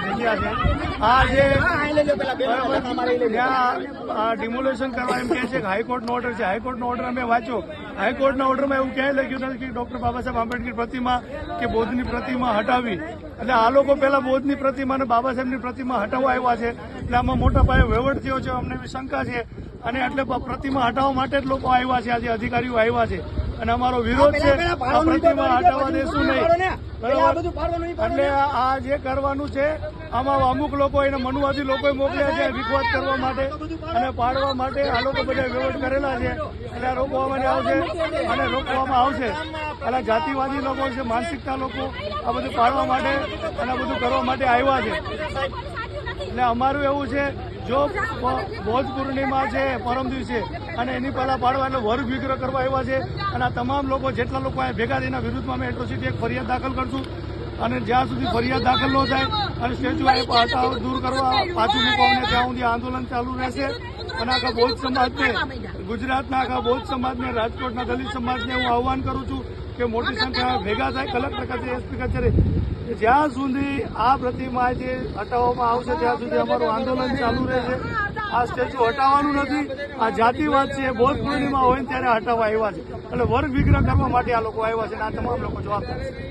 આ જે બરાબર. ત્યાં ડિમોલેશન કરવા એમ કહે છે કે હાઈકોર્ટનો ઓર્ડર છે. હાઈકોર્ટનો ઓર્ડર અમે વાંચ્યો. હાઈકોર્ટના ઓર્ડરમાં એવું ક્યાંય લખ્યું નથી કે ડોક્ટર બાબા સાહેબ આંબેડકર પ્રતિમા કે બોધની પ્રતિમા હટાવી એટલે આ લોકો પહેલા બોધની પ્રતિમા અને બાબા સાહેબની પ્રતિમા હટાવવા આવ્યા છે. એટલે આમાં મોટા પાયે વહીવટ થયો છે અમને એવી શંકા છે. અને એટલે પ્રતિમા હટાવવા માટે જ લોકો આવ્યા છે આજે અધિકારીઓ આવ્યા છે. અને અમારો વિરોધ છે આ પ્રતિમા હટાવવા દેશું નહીં. એટલે આ જે કરવાનું છે આમાં અમુક લોકો એને મનુવાદી લોકો મોકલ્યા છે વિખવાદ કરવા માટે અને પાડવા માટે આ લોકો બધા વહીવટ કરેલા છે. એટલે આ રોકવામાં આવશે અને રોકવામાં આવશે. એટલે જાતિવાદી લોકો છે માનસિકતા લોકો આ બધું પાડવા માટે અને આ બધું કરવા માટે આવ્યા છે. એટલે અમારું એવું છે, જો બ- બૌદ્ધ પૂર્ણિમા છે, પરમ દિવસે, અને એની પહેલા પાડવા એટલે વર્ગ વિગ્રહ કરવા આવ્યા છે, અને આ તમામ લોકો, જેટલા લોકો અહીંયા ભેગા થઈને વિરુદ્ધમાં અમે એટ્રોસિટી એક ફરિયાદ દાખલ કરશું, અને જ્યાં સુધી ફરિયાદ દાખલ ન થાય, અને સ્ટેચ્યુ હટાવ દૂર કરવા પાછું મૂકવાને ત્યાં સુધી આંદોલન ચાલુ રહેશે, અને આખા બૌદ્ધ સમાજને, ગુજરાતના આખા બૌદ્ધ સમાજને, રાજકોટના દલિત સમાજને હું આહવાન કરું છું કે મોટી સંખ્યામાં ભેગા થાય કલેક્ટર કચેરી એસપી કચેરી. જ્યાં સુધી આ પ્રતિમા જે હટાવવામાં આવશે ત્યાં સુધી અમારું આંદોલન ચાલુ રહેશે. આ સ્ટેચ્યુ હટાવવાનું નથી. આ જાતિવાદ છે બૌદ્ધ પૂર્ણિમા હોય ત્યારે હટાવવા આવ્યા છે. એટલે વર્ગ વિગ્રહ કરવા માટે આ લોકો આવ્યા છે અને આ તમામ લોકો જવાબદાર છે.